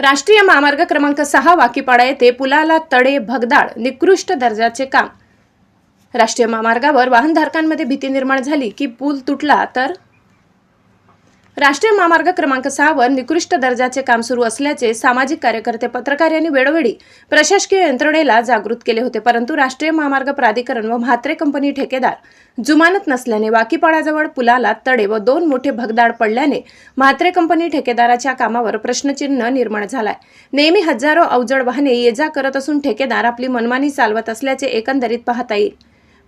राष्ट्रीय महामार्ग क्रमांक सहा वाकीपाडा येथे पुलाला तडे भगदाड निकृष्ट दर्जाचे काम. राष्ट्रीय महामार्गावर वाहनधारकांमध्ये भीती निर्माण झाली की पूल तुटला तर? राष्ट्रीय महामार्ग क्रमांक सहावर निकृष्ट दर्जाचे काम सुरू असल्याचे सामाजिक कार्यकर्ते पत्रकार यांनी वेळोवेळी प्रशासकीय यंत्रणेला जागृत केले होते. परंतु राष्ट्रीय महामार्ग प्राधिकरण व म्हात्रे कंपनी ठेकेदार जुमानत नसल्याने वाकीपाडाजवळ पुलाला तडे व दोन मोठे भगदाड पडल्याने म्हात्रे कंपनी ठेकेदाराच्या कामावर प्रश्नचिन्ह निर्माण झालाय. नेहमी हजारो अवजड वाहने ये जा करत असून ठेकेदार आपली मनमानी चालवत असल्याचे एकंदरीत पाहता येईल.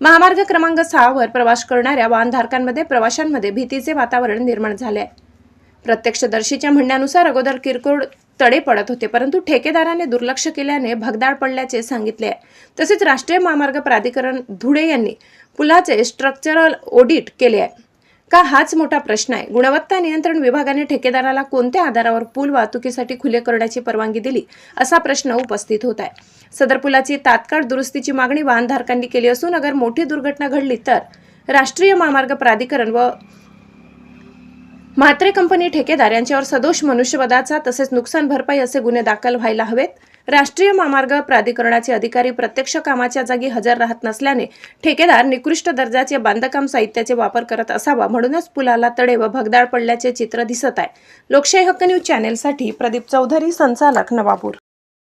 महामार्ग क्रमांक सहावर प्रवास करणाऱ्या वाहनधारकांमध्ये प्रवाशांमध्ये भीतीचे वातावरण निर्माण झाले आहे प्रत्यक्षदर्शीच्या म्हणण्यानुसार अगोदर किरकोळ तडे पडत होते परंतु ठेकेदाराने दुर्लक्ष केल्याने भगदाड पडल्याचे सांगितले आहे. तसेच राष्ट्रीय महामार्ग प्राधिकरण धुळे यांनी पुलाचे स्ट्रक्चरल ऑडिट केले आहे. का हाच मोठा प्रश्न आहे? गुणवत्ता नियंत्रण विभागाने ठेकेदाराला कोणत्या आधारावर पूल वाहतुकीसाठी खुले करण्याची परवानगी दिली असा प्रश्न उपस्थित होत आहे. सदर पुलाची तात्काळ दुरुस्तीची मागणी वाहनधारकांनी केली असून अगर मोठी दुर्घटना घडली तर राष्ट्रीय महामार्ग प्राधिकरण व म्हात्रे कंपनी ठेकेदार यांच्यावर सदोष मनुष्यवदाचा तसेच नुकसान भरपाई असे गुन्हे दाखल व्हायला हवेत. राष्ट्रीय महामार्ग प्राधिकरणाचे अधिकारी प्रत्यक्ष कामाच्या जागी हजर राहत नसल्याने ठेकेदार निकृष्ट दर्जाचे बांधकाम साहित्याचे वापर करत असावा म्हणूनच पुलाला तडे व भगदाड पडल्याचे चित्र दिसत आहे. लोकशाही हक्क न्यूज चॅनेलसाठी प्रदीप चौधरी संचालक नवापूर.